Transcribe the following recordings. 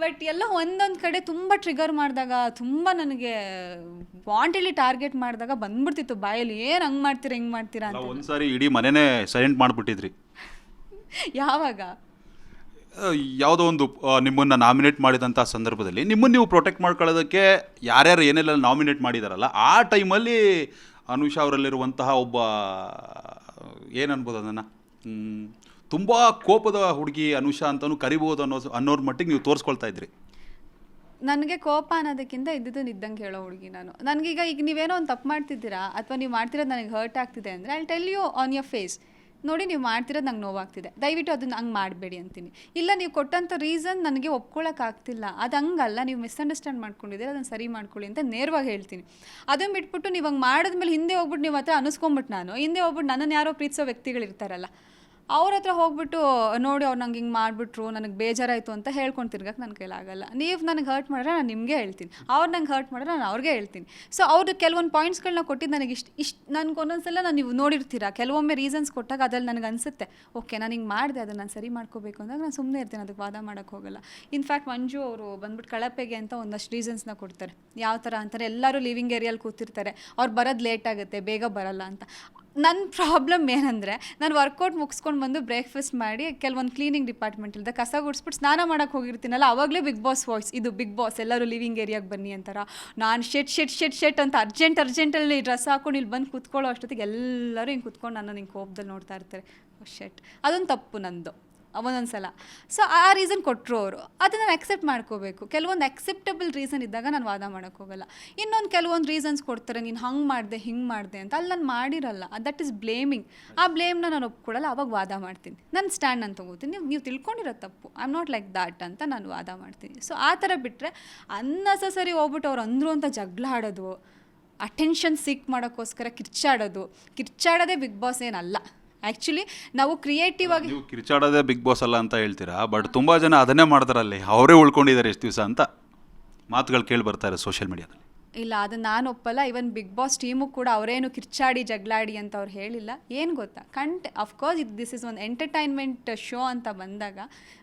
But ಎಲ್ಲ ಒಂದೊಂದು ಕಡೆ ತುಂಬ ಟ್ರಿಗರ್ ಮಾಡಿದಾಗ ತುಂಬ ನನಗೆ ವಾಂಟಿಲಿ ಟಾರ್ಗೆಟ್ ಮಾಡಿದಾಗ ಬಂದ್ಬಿಡ್ತಿತ್ತು ಬಾಯಲ್ಲಿ ಏನು ಹಂಗೆ ಮಾಡ್ತೀರಾ ಹಿಂಗೆ ಮಾಡ್ತೀರಾ? ಅಂತ. ಒಂದ್ಸಾರಿ ಇಡೀ ಮನೆನೇ ಸೈಲೆಂಟ್ ಮಾಡಿಬಿಟ್ಟಿದ್ರಿ. ಯಾವಾಗ? ಯಾವುದೋ ಒಂದು ನಿಮ್ಮನ್ನು ನಿಮ್ಮನ್ನ ನಾಮಿನೇಟ್ ಮಾಡಿದಂಥ ಸಂದರ್ಭದಲ್ಲಿ ನಿಮ್ಮನ್ನು ನೀವು ಪ್ರೊಟೆಕ್ಟ್ ಮಾಡ್ಕೊಳ್ಳೋದಕ್ಕೆ ಯಾರ್ಯಾರು ಏನೆಲ್ಲ ನಾಮಿನೇಟ್ ಮಾಡಿದಾರಲ್ಲ ಆ ಟೈಮಲ್ಲಿ ಅನುಷಾ ಅವರಲ್ಲಿರುವಂತಹ ಒಬ್ಬ ಏನು ಅನ್ಬೋದು ಅದನ್ನು? ತುಂಬ ಕೋಪದ ಹುಡುಗಿ ಅನುಷಾ ಅಂತಲೂ ಕರಿಬೋದು ಅನ್ನೋ ಅನ್ನೋರ ಮಟ್ಟಿಗೆ ನೀವು ತೋರಿಸ್ಕೊಳ್ತಾ ಇದ್ರಿ. ನನಗೆ ಕೋಪ ಅನ್ನೋದಕ್ಕಿಂತ ಇದ್ದಿದ್ದು ಇದ್ದಂಗೆ ಹೇಳೋ ಹುಡುಗಿ ನಾನು. ನನಗೀಗ ಈಗ ನೀವೇನೋ ಒಂದು ತಪ್ಪು ಮಾಡ್ತಿದ್ದೀರಾ? ಅಥವಾ ನೀವು ಮಾಡ್ತಿರೋದು ನನಗೆ ಹರ್ಟ್ ಆಗ್ತಿದೆ ಅಂದರೆ I tell you on your face ನೋಡಿ ನೀವು ಮಾಡ್ತಿರೋದು ನಂಗೆ ನೋವಾಗ್ತಿದೆ. ದಯವಿಟ್ಟು ಅದನ್ನು ಹಂಗೆ ಮಾಡಬೇಡಿ ಅಂತೀನಿ. ಇಲ್ಲ ನೀವು ಕೊಟ್ಟಂಥ ರೀಸನ್ ನನಗೆ ಒಪ್ಕೊಳ್ಳೋಕ್ಕಾಗ್ತಿಲ್ಲ ಅದು ಹಂಗಲ್ಲ, ನೀವು ಮಿಸ್ಅಂಡರ್ಸ್ಟ್ಯಾಂಡ್ ಮಾಡ್ಕೊಂಡಿದ್ದೀರ, ಅದನ್ನು ಸರಿ ಮಾಡ್ಕೊಳ್ಳಿ ಅಂತ ನೇರವಾಗಿ ಹೇಳ್ತೀನಿ. ಅದನ್ನು ಬಿಟ್ಬಿಟ್ಟು ನೀವು ಹಂಗೆ ಮಾಡಿದ್ಮೇಲೆ ಹಿಂದೆ ಹೋಗ್ಬಿಟ್ಟು ನೀವು ಹತ್ರ ಅನಿಸ್ಕೊಂಬಿಟ್ಟು ನಾನು. ಹಿಂದೆ ಹೋಗ್ಬಿಟ್ಟು ನನ್ನನ್ನು ಯಾರೋ ಪ್ರೀತಿಸೋ ವ್ಯಕ್ತಿಗಳಿರ್ತಾರಲ್ಲ. ಅವ್ರ ಹತ್ರ ಹೋಗ್ಬಿಟ್ಟು, ನೋಡಿ ಅವ್ರು ನಂಗೆ ಹಿಂಗೆ ಮಾಡಿಬಿಟ್ರು, ನನಗೆ ಬೇಜಾರಾಯಿತು ಅಂತ ಹೇಳ್ಕೊಂಡು ತಿರ್ಗಕ್ಕೆ ನನ್ನ ಕೈಲಾಗಲ್ಲ ನೀವು ನನಗೆ ಹರ್ಟ್ ಮಾಡಿದ್ರೆ ನಾನು ನಿಮಗೆ ಹೇಳ್ತೀನಿ. ಅವ್ರು ನಂಗೆ ಹರ್ಟ್ ಮಾಡಿದ್ರೆ ನಾನು ಅವ್ರಿಗೆ ಹೇಳ್ತೀನಿ. ಸೊ ಅವ್ರು ಕೆಲವೊಂದು ಪಾಯಿಂಟ್ಸ್ಗಳನ್ನ ಕೊಟ್ಟಿದ್ದು ನನಗೆ ಇಷ್ಟು ಇಷ್ಟು, ನನಗೆ ಒಂದೊಂದ್ಸಲ ನಾನು ನೀವು ನೋಡಿರ್ತೀರಾ, ಕೆಲವೊಮ್ಮೆ ರೀಸನ್ಸ್ ಕೊಟ್ಟಾಗ ಅದ್ರಲ್ಲಿ ನನಗೆ ಅನಿಸುತ್ತೆ, ಓಕೆ, ನಾನು ಹಿಂಗೆ ಮಾಡಿದೆ, ಅದನ್ನು ನಾನು ಸರಿ ಮಾಡ್ಕೋಬೇಕು ಅಂದಾಗ ನಾನು ಸುಮ್ಮನೆ ಇರ್ತೀನಿ ಅದಕ್ಕೆ ವಾದ ಮಾಡೋಕ್ಕೆ ಹೋಗಲ್ಲ. ಇನ್ಫ್ಯಾಕ್ಟ್ ಮಂಜು ಅವರು ಬಂದ್ಬಿಟ್ಟು ಕಳಪೆಗೆ ಅಂತ ಒಂದಷ್ಟು ರೀಸನ್ಸ್ನ ಕೊಡ್ತಾರೆ. ಯಾವ ಥರ ಅಂತಾರೆ, ಎಲ್ಲರೂ ಲಿವಿಂಗ್ ಏರಿಯಲ್ಲಿ ಕೂತಿರ್ತಾರೆ, ಅವ್ರು ಬರೋದು ಲೇಟ್ ಆಗುತ್ತೆ, ಬೇಗ ಬರಲ್ಲ ಅಂತ. ನನ್ನ ಪ್ರಾಬ್ಲಮ್ ಏನಂದರೆ, ನಾನು ವರ್ಕೌಟ್ ಮುಗಿಸ್ಕೊಂಡು ಬಂದು ಬ್ರೇಕ್ಫಾಸ್ಟ್ ಮಾಡಿ ಕೆಲವೊಂದು ಕ್ಲೀನಿಂಗ್ ಡಿಪಾರ್ಟ್ಮೆಂಟ್ ಇಲ್ಲದೆ ಕಸ ಗುಡಿಸ್ಬಿಟ್ಟು ಸ್ನಾನ ಮಾಡೋಕೆ ಹೋಗಿರ್ತೀನಲ್ಲ, ಅವಾಗಲೇ ಬಿಗ್ ಬಾಸ್ ವಾಯ್ಸ್ ಇದು ಬಿಗ್ ಬಾಸ್ ಎಲ್ಲರೂ ಲಿವಿಂಗ್ ಏರಿಯಾಗೆ ಬನ್ನಿ ಅಂತಾರೆ. ನಾನು ಶೆಟ್ ಶೆಟ್ ಶೆಟ್ ಶೆಟ್ ಅಂತ ಅರ್ಜೆಂಟ್ ಅರ್ಜೆಂಟಲ್ಲಿ ಡ್ರೆಸ್ ಹಾಕೊಂಡು ಇಲ್ಲಿ ಬಂದು ಕೂತ್ಕೊಳ್ಳೋ ಅಷ್ಟೊತ್ತಿಗೆ ಎಲ್ಲರೂ ಹಿಂಗೆ ಕೂತ್ಕೊಂಡು ನನ್ನ ಹಿಂಗೆ ಕೋಪದಲ್ಲಿ ನೋಡ್ತಾ ಇರ್ತಾರೆ. ಶೆಟ್ ಅದೊಂದು ತಪ್ಪು ನಂದು. ಒಂದೊಂದು ಸಲ ಸೊ ಆ ರೀಸನ್ ಕೊಟ್ಟರು ಅವರು. ಅದನ್ನು ನಾನು ಅಕ್ಸೆಪ್ಟ್ ಮಾಡ್ಕೋಬೇಕು. ಕೆಲವೊಂದು ಅಕ್ಸೆಪ್ಟಬಲ್ ರೀಸನ್ ಇದ್ದಾಗ ನಾನು ವಾದ ಮಾಡೋಕ್ಕೋಗಲ್ಲ ಇನ್ನೊಂದು ಕೆಲವೊಂದು ರೀಸನ್ಸ್ ಕೊಡ್ತಾರೆ, ನೀನು ಹಂಗೆ ಮಾಡಿದೆ, ಹಿಂಗೆ ಮಾಡಿದೆ ಅಂತ. ಅಲ್ಲಿ ನಾನು ಮಾಡಿರಲ್ಲ. ದಟ್ ಈಸ್ ಬ್ಲೇಮಿಂಗ್ ಆ ಬ್ಲೇಮ್ನ ನಾನು ಒಪ್ಕೊಳ್ಳಲ್ಲ ಅವಾಗ ವಾದ ಮಾಡ್ತೀನಿ. ನನ್ನ ಸ್ಟ್ಯಾಂಡ್ ನಾನು ತೊಗೋತೀನಿ. ನೀವು ನೀವು ತಿಳ್ಕೊಂಡಿರೋ ತಪ್ಪು. I am not like that ಅಂತ ನಾನು ವಾದ ಮಾಡ್ತೀನಿ. ಸೊ ಆ ಥರ ಬಿಟ್ಟರೆ ಅನ್ನೆಸಸರಿ ಹೋಗ್ಬಿಟ್ಟು ಅವ್ರು ಅಂದರು ಅಂತ ಜಗಳ ಆಡೋದು. ಅಟೆನ್ಷನ್ ಸೀಕ್ ಮಾಡೋಕ್ಕೋಸ್ಕರ ಕಿರ್ಚಾಡೋದು. ಕಿರ್ಚಾಡೋದೇ ಬಿಗ್ ಬಾಸ್ ಏನಲ್ಲ. ಆ್ಯಕ್ಚುಲಿ ನಾವು ಕ್ರಿಯೇಟಿವ್ ಆಗಿ ನೀವು ಕಿರ್ಚಾಡೋದೇ ಬಿಗ್ ಬಾಸ್ ಅಲ್ಲ ಅಂತ ಹೇಳ್ತೀರಾ? ಬಟ್ ತುಂಬ ಜನ ಅದನ್ನೇ ಮಾಡ್ತಾರಲ್ಲಿ ಅವರೇ ಉಳ್ಕೊಂಡಿದ್ದಾರೆ ಎಷ್ಟು ದಿವಸ ಅಂತ ಮಾತುಗಳು ಕೇಳಿ ಬರ್ತಾರೆ ಸೋಷಿಯಲ್ ಮೀಡಿಯಾದಲ್ಲಿ ಇಲ್ಲ ಅದು ನಾನು ಒಪ್ಪಲ್ಲ. ಇವನ್ ಬಿಗ್ ಬಾಸ್ ಟೀಮು ಕೂಡ ಅವರೇನು ಕಿರ್ಚಾಡಿ ಜಗಳಾಡಿ ಅಂತ ಅವ್ರು ಹೇಳಿಲ್ಲ. ಏನು ಗೊತ್ತಾ? ಕಂಟ್ ಅಫ್ಕೋರ್ಸ್ ಇದು ದಿಸ್ ಇಸ್ ಒಂದು ಎಂಟರ್ಟೈನ್ಮೆಂಟ್ ಶೋ ಅಂತ ಬಂದಾಗ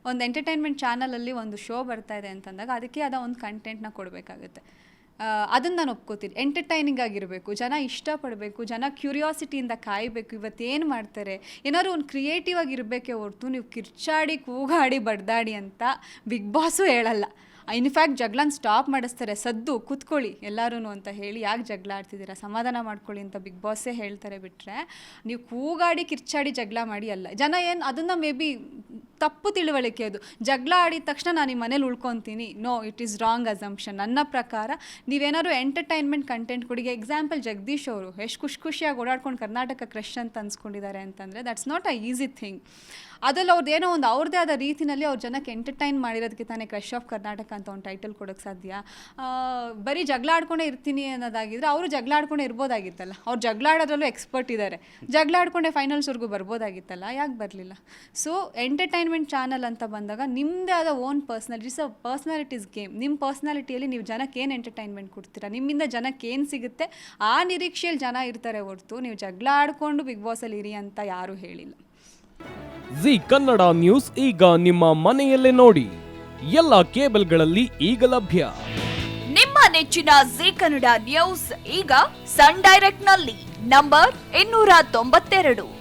ಒಂದು ಎಂಟರ್ಟೈನ್ಮೆಂಟ್ ಚಾನಲಲ್ಲಿ ಒಂದು ಶೋ ಬರ್ತಾ ಇದೆ ಅಂತಂದಾಗ ಅದಕ್ಕೆ ಆದ ಒಂದು ಕಂಟೆಂಟ್ನ ಕೊಡಬೇಕಾಗುತ್ತೆ. ಅದನ್ನು ನಾನು ಒಪ್ಕೋತೀನಿ. ಎಂಟರ್ಟೈನಿಂಗ್ ಆಗಿರಬೇಕು, ಜನ ಇಷ್ಟಪಡಬೇಕು, ಜನ ಕ್ಯೂರಿಯಾಸಿಟಿಯಿಂದ ಕಾಯಬೇಕು, ಇವತ್ತೇನು ಮಾಡ್ತಾರೆ? ಏನಾದ್ರು ಒಂದು ಕ್ರಿಯೇಟಿವ್ ಆಗಿರಬೇಕೇ ಹೊರತು ನೀವು ಕಿರ್ಚಾಡಿ, ಕೂಗಾಡಿ ಬಡ್ದಾಡಿ ಅಂತ ಬಿಗ್ ಬಾಸು ಹೇಳಲ್ಲ. ಇನ್ಫ್ಯಾಕ್ಟ್ ಜಗಳನ್ನ ಸ್ಟಾಪ್ ಮಾಡಿಸ್ತಾರೆ. ಸದ್ದು, ಕೂತ್ಕೊಳ್ಳಿ ಎಲ್ಲರೂ ಅಂತ ಹೇಳಿ ಯಾಕೆ ಜಗಳ ಆಡ್ತಿದ್ದೀರಾ? ಸಮಾಧಾನ ಮಾಡ್ಕೊಳ್ಳಿ ಅಂತ ಬಿಗ್ ಬಾಸೇ ಹೇಳ್ತಾರೆ ಬಿಟ್ಟರೆ ನೀವು ಕೂಗಾಡಿ, ಕಿರ್ಚಾಡಿ ಜಗಳ ಮಾಡಿ ಅಲ್ಲ. ಜನ ಏನು ಅದನ್ನು ಮೇ ಬಿ ತಪ್ಪು ತಿಳುವಳಿಕೆ ಅದು. ಜಗಳ ಆಡಿದ ತಕ್ಷಣ ನಾನು ನಿಮ್ಮ ಮನೇಲಿ ಉಳ್ಕೊತೀನಿ. No it is wrong assumption ನನ್ನ ಪ್ರಕಾರ ನೀವೇನಾದ್ರು ಎಂಟರ್ಟೈನ್ಮೆಂಟ್ ಕಂಟೆಂಟ್ ಕೊಡಿ ಎಕ್ಸಾಂಪಲ್ ಜಗದೀಶ್ ಅವರು, ಎಷ್ಟು ಖುಷಿ ಖುಷಿಯಾಗಿ ಓಡಾಡ್ಕೊಂಡು ಕರ್ನಾಟಕ ಕ್ರಶ್ ಅಂತ ಅನ್ಸ್ಕೊಂಡಿದ್ದಾರೆ ಅಂತಂದರೆ that's not a easy thing ಅದರಲ್ಲಿ ಅವ್ರದ್ದು ಏನೋ ಒಂದು ಅವ್ರದ್ದೇ ಆದ ರೀತಿನಲ್ಲಿ ಅವ್ರ ಜನಕ್ಕೆ ಎಂಟರ್ಟೈನ್ ಮಾಡಿರೋದಕ್ಕೆ ತಾನೇ ಕ್ರಶ್ ಆಫ್ ಕರ್ನಾಟಕ ಅಂತ ಒಂದು ಟೈಟಲ್ ಕೊಡೋಕ್ಕೆ ಸಾಧ್ಯ. ಬರೀ ಜಗಳ ಆಡ್ಕೊಂಡೇ ಇರ್ತೀನಿ ಅನ್ನೋದಾಗಿದ್ರೆ ಅವರು ಜಗಳ ಆಡ್ಕೊಂಡೇ ಇರ್ಬೋದಾಗಿತ್ತಲ್ಲ. ಅವ್ರು ಜಗಳ ಆಡೋದ್ರಲ್ಲೂ ಎಕ್ಸ್ಪರ್ಟ್ ಇದ್ದಾರೆ ಜಗಳ ಆಡ್ಕೊಂಡೆ ಫೈನಲ್ಸ್ವರೆಗೂ ಬರ್ಬೋದಾಗಿತ್ತಲ್ಲ. ಯಾಕೆ ಬರಲಿಲ್ಲ? ಸೊ ಎಂಟರ್ಟೈನ್ಮೆಂಟ್ ಚಾನಲ್ ಅಂತ ಬಂದಾಗ ನಿಮ್ಮದೇ ಆದ own personalities uh personalities game. ನಿಮ್ಮ ಪರ್ಸ್ನಾಲಿಟಿಯಲ್ಲಿ ನೀವು ಜನಕ್ಕೆ ಏನು ಎಂಟರ್ಟೈನ್ಮೆಂಟ್ ಕೊಡ್ತೀರಾ? ನಿಮ್ಮಿಂದ ಜನಕ್ಕೆ ಏನು ಸಿಗುತ್ತೆ? ಆ ನಿರೀಕ್ಷೆಯಲ್ಲಿ ಜನ ಇರ್ತಾರೆ ಹೊರತು ನೀವು ಜಗಳ ಆಡ್ಕೊಂಡು ಬಿಗ್ ಬಾಸಲ್ಲಿ ಇರಿ ಅಂತ ಯಾರೂ ಹೇಳಿಲ್ಲ. ಜಿ ಕನ್ನಡ ನ್ಯೂಸ್ ಈಗ ನಿಮ್ಮ ಮನೆಯಲ್ಲೇ ನೋಡಿ. ಎಲ್ಲ ಕೇಬಲ್ಗಳಲ್ಲಿ ಈಗ ಲಭ್ಯ. ನಿಮ್ಮ ನೆಚ್ಚಿನ ಜಿ ಕನ್ನಡ ನ್ಯೂಸ್ ಈಗ ಸನ್ ಡೈರೆಕ್ಟ್ನಲ್ಲಿ ನಂಬರ್ ಇನ್ನೂರ ತೊಂಬತ್ತೆರಡು.